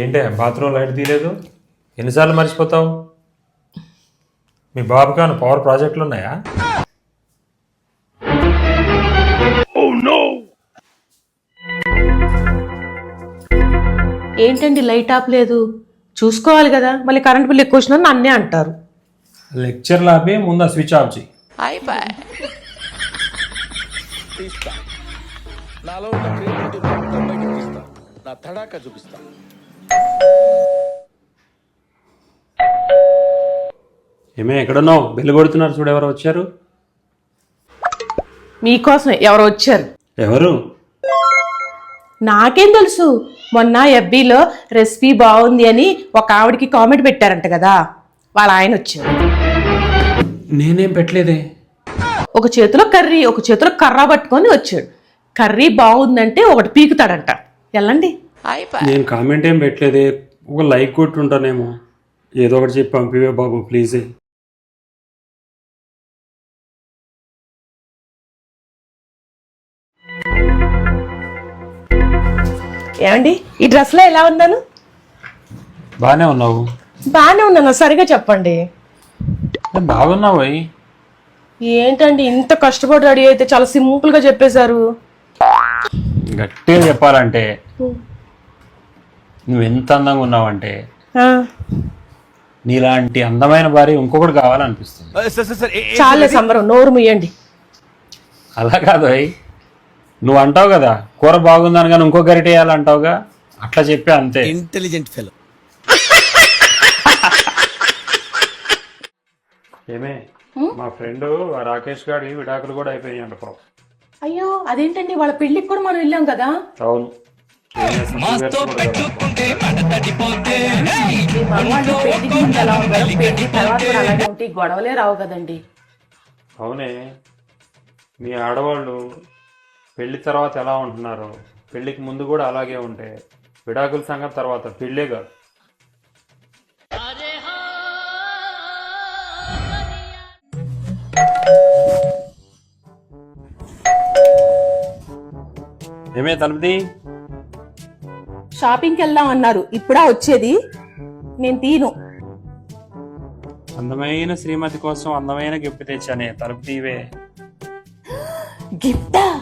ఏంటే bathroom light తీయలేదు? ఎన్నిసార్లు మర్చిపోతావు? మీ బాబుకాను పవర్ ప్రాజెక్టులు ఉన్నాయా? ఏంటండి లైట్ ఆప్ లేదు? చూసుకోవాలి కదా మళ్ళీ కరెంట్ బిల్ ఎక్కువ వచ్చిందని అన్నే అంటారు. లెక్చర్లు ఆపి ముందు స్విచ్ ఆఫ్ చేయి నాలో ఉన్న క్రియేటివిటీ మొత్తం బయటకు తీస్తా. నా తడాకా చూపిస్తా. ఏమే ఎక్కడున్నావు? బెల్లు కొడుతున్నారు చూడు ఎవరు వచ్చారు? మీకోసం ఎవరు వచ్చారు? ఎవరు? నాకేం తెలుసు మొన్న ఎఫ్బీలో రెసిపీ బాగుంది అని ఒక ఆవిడకి కామెంట్ పెట్టారంట కదా వాళ్ళ ఆయన వచ్చారు. నేనేం పెట్టలేదే. ఒక చేతిలో కర్రీ ఒక చేతిలో కర్ర పట్టుకొని వచ్చాడు. కర్రీ బాగుందంటే ఒకటి పీకుతాడంట. వెళ్ళండి నేను కామెంట్ ఏం పెట్టలేదే. ఒక లైక్ కొట్టుంటానేమో. ఏదో ఒకటి చెప్పి పంపివే బాబు ప్లీజ్ ఏమండి ఈ డ్రెస్లో ఎలా ఉన్నాను బాగానే ఉన్నావు. బాగానే ఉన్నాను సరిగా చెప్పండి. బాగున్నావు ఏంటండి ఇంత కష్టపడి రెడీ అయితే చాలా సింపుల్గా చెప్పేశారు. గట్టిగా చెప్పాలంటే నువ్వు ఎంత అందంగా ఉన్నావంటే ఆ, నీలాంటి అందమైన భార్య ఇంకొకటి కావాలనిపిస్తుంది. సార్ సార్ సార్ చాలే సంబరం నోరు ముయ్యండి అలా కాదు అయ్యి. నువ్వు అంటావు కదా కూర బాగుందని కానీ ఇంకో గరిట వేయాలంటావుగా? అట్లా చెప్పి అంతే. ఇంటెలిజెంట్ ఫెలో ఏమే మా ఫ్రెండ్ రాకేష్ గారి విడాకులు కూడా అయిపోయాయంట పాపం. అయ్యో అదేంటండి వాళ్ళ పెళ్ళికి కూడా మనం వెళ్ళాం కదా? అవును. ఈ గొడవలే రావు కదండి. అవునే. మీ ఆడవాళ్ళు పెళ్ళి తర్వాత ఎలా ఉంటున్నారో పెళ్ళికి ముందు కూడా అలాగే ఉంటే విడాకుల సంగతి తర్వాత పెళ్ళే కాదు. ఏమే తలుపుది? షాపింగ్కి వెళ్దాం అన్నారు. ఇప్పుడా వచ్చేది? నేను తీను. అందమైన శ్రీమతి కోసం అందమైన గిఫ్ట్ తెచ్చానే. తలుపు తీవే. గిఫ్టా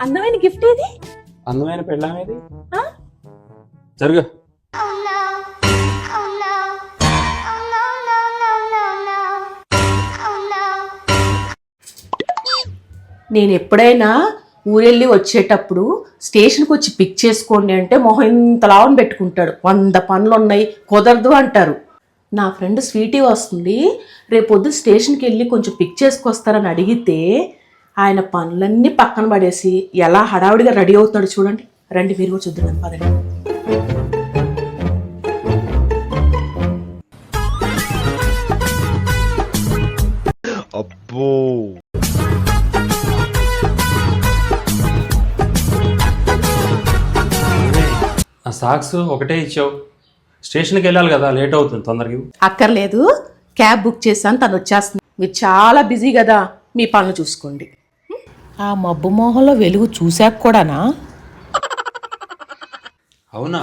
అందమైన గిఫ్ట్ ఏది? అందమైన పెళ్ళామేది ఆ? జరుగు. నేను ఎప్పుడైనా ఊరెళ్ళి వచ్చేటప్పుడు స్టేషన్కి వచ్చి పిక్ చేసుకోండి అంటే మొహం ఇంతలావని పెట్టుకుంటాడు. వంద పనులు ఉన్నాయి కుదరదు అంటారు. నా ఫ్రెండ్ స్వీటీ వస్తుంది రేపొద్దు స్టేషన్కి వెళ్ళి కొంచెం పిక్ చేసుకొస్తారని అడిగితే ఆయన పనులన్నీ పక్కన పడేసి ఎలా హడావుడిగా రెడీ అవుతున్నాడు చూడండి. రండి మీరు కూడా చూద్దాం పదండి. సాక్స్ ఒకటే ఇచ్చావు. స్టేషన్కి వెళ్ళాలి కదా లేట్ అవుతుంది తొందరగా. అక్కర్లేదు క్యాబ్ బుక్ చేశాను తను వచ్చేస్తుంది. మీరు చాలా బిజీ కదా మీ పనులు చూసుకోండి. ఆ మబ్బు మోహంలో వెలుగు చూశాక కూడానా? అవునా?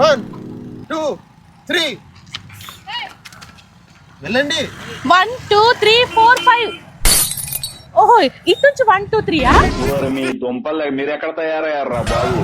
One two three. వెళ్ళండి. One two three four five. ఓహో ఇటు నుంచి వన్ టూ త్రీ మీ దుంపల్ మీరు ఎక్కడ తయారయ్యారు రా బాబు